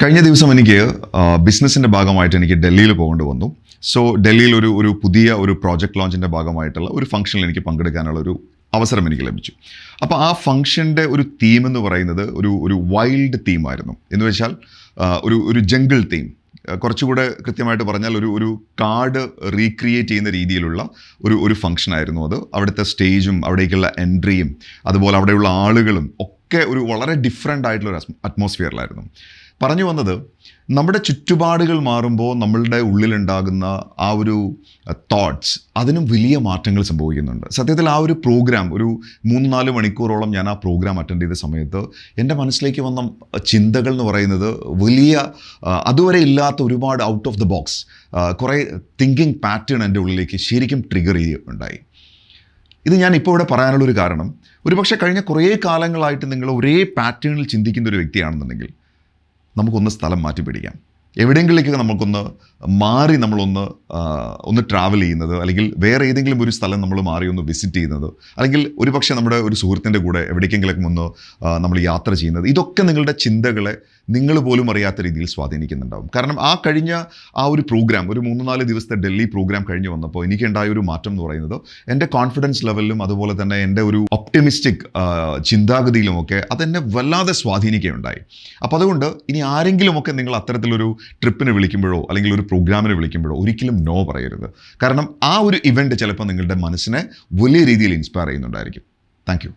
കഴിഞ്ഞ ദിവസം എനിക്ക് ബിസിനസ്സിന്റെ ഭാഗമായിട്ട് എനിക്ക് ഡൽഹിയിൽ പോകേണ്ടി വന്നു സോ ഡൽഹിയിൽ ഒരു ഒരു പുതിയ ഒരു പ്രോജക്റ്റ് ലോഞ്ചിന്റെ ഭാഗമായിട്ടുള്ള ഒരു ഫംഗ്ഷനിൽ എനിക്ക് പങ്കെടുക്കാനുള്ള ഒരു അവസരം എനിക്ക് ലഭിച്ചു. അപ്പോൾ ആ ഫംഗ്ഷന്റെ ഒരു തീം എന്ന് പറയുന്നത് ഒരു ഒരു വൈൽഡ് തീമായിരുന്നു എന്ന് വെച്ചാൽ ഒരു ഒരു ജംഗിൾ തീം കുറച്ചുകൂടെ കൃത്യമായിട്ട് പറഞ്ഞാൽ ഒരു ഒരു കാർഡ് റീക്രിയേറ്റ് ചെയ്യുന്ന രീതിയിലുള്ള ഒരു ഒരു ഫംഗ്ഷൻ ആയിരുന്നു അത്. അവിടുത്തെ സ്റ്റേജും അവിടേക്കുള്ള എൻട്രിയും അതുപോലെ അവിടെയുള്ള ആളുകളും ഒക്കെ ഒരു വളരെ ഡിഫറെന്റ് ആയിട്ടുള്ള ഒരു അറ്റ്മോസ്ഫിയറിലായിരുന്നു പറഞ്ഞു വന്നത് നമ്മുടെ ചുറ്റുപാടുകൾ മാറുമ്പോൾ നമ്മളുടെ ഉള്ളിലുണ്ടാകുന്ന ആ ഒരു തോട്ട്സ് അതിനും വലിയ മാറ്റങ്ങൾ സംഭവിക്കുന്നുണ്ട്. സത്യത്തിൽ ആ ഒരു പ്രോഗ്രാം ഒരു മൂന്ന് നാല് മണിക്കൂറോളം ഞാൻ ആ പ്രോഗ്രാം അറ്റൻഡ് ചെയ്ത സമയത്ത് എന്റെ മനസ്സിലേക്ക് വന്ന ചിന്തകൾ എന്ന് പറയുന്നത് വലിയ അതുവരെ ഇല്ലാത്ത ഒരുപാട് ഔട്ട് ഓഫ് ദ ബോക്സ് കുറേ തിങ്കിങ് പാറ്റേൺ എന്റെ ഉള്ളിലേക്ക് ശരിക്കും ട്രിഗർ ചെയ്യുകയുണ്ടായി ഇത് ഞാൻ ഇപ്പോൾ ഇവിടെ പറയാനുള്ളൊരു കാരണം. ഒരുപക്ഷെ കഴിഞ്ഞ കുറേ കാലങ്ങളായിട്ട് നിങ്ങൾ ഒരേ പാറ്റേണിൽ ചിന്തിക്കുന്ന ഒരു വ്യക്തിയാണെന്നുണ്ടെങ്കിൽ നമുക്കൊന്ന് സ്ഥലം മാറ്റി പിടിക്കാം എവിടെയെങ്കിലേക്ക് നമുക്കൊന്ന് മാറി നമ്മളൊന്ന് ഒന്ന് ട്രാവൽ ചെയ്യുന്നത് അല്ലെങ്കിൽ വേറെ ഏതെങ്കിലും ഒരു സ്ഥലം നമ്മൾ മാറി ഒന്ന് വിസിറ്റ് ചെയ്യുന്നത് അല്ലെങ്കിൽ ഒരുപക്ഷെ നമ്മുടെ ഒരു സുഹൃത്തിന്റെ കൂടെ എവിടേക്കെങ്കിലും ഒന്ന് നമ്മൾ യാത്ര ചെയ്യുന്നത് ഇതൊക്കെ നിങ്ങളുടെ ചിന്തകളെ നിങ്ങൾ പോലും അറിയാത്ത രീതിയിൽ സ്വാധീനിക്കുന്നുണ്ടാവും. കാരണം ആ കഴിഞ്ഞ ആ ഒരു പ്രോഗ്രാം ഒരു മൂന്ന് നാല് ദിവസത്തെ ഡൽഹി പ്രോഗ്രാം കഴിഞ്ഞ് വന്നപ്പോൾ എനിക്കുണ്ടായ ഒരു മാറ്റം എന്ന് പറയുന്നത് എന്റെ കോൺഫിഡൻസ് ലെവലിലും അതുപോലെ തന്നെ എന്റെ ഒരു ഒപ്റ്റിമിസ്റ്റിക് ചിന്താഗതിയിലുമൊക്കെ അതെന്നെ വല്ലാതെ സ്വാധീനിക്കുകയുണ്ടായി. അപ്പോൾ അതുകൊണ്ട് ഇനി ആരെങ്കിലുമൊക്കെ നിങ്ങൾ അത്തരത്തിലൊരു ട്രിപ്പിന് വിളിക്കുമ്പോഴോ അല്ലെങ്കിൽ ഒരു പ്രോഗ്രാമിന് വിളിക്കുമ്പോഴോ ഒരിക്കലും നോ പറയരുത്. കാരണം ആ ഒരു ഇവന്റ് ചിലപ്പോൾ നിങ്ങളുടെ മനസ്സിനെ വലിയ രീതിയിൽ ഇൻസ്പയർ ചെയ്യുന്നുണ്ടായിരിക്കും. താങ്ക്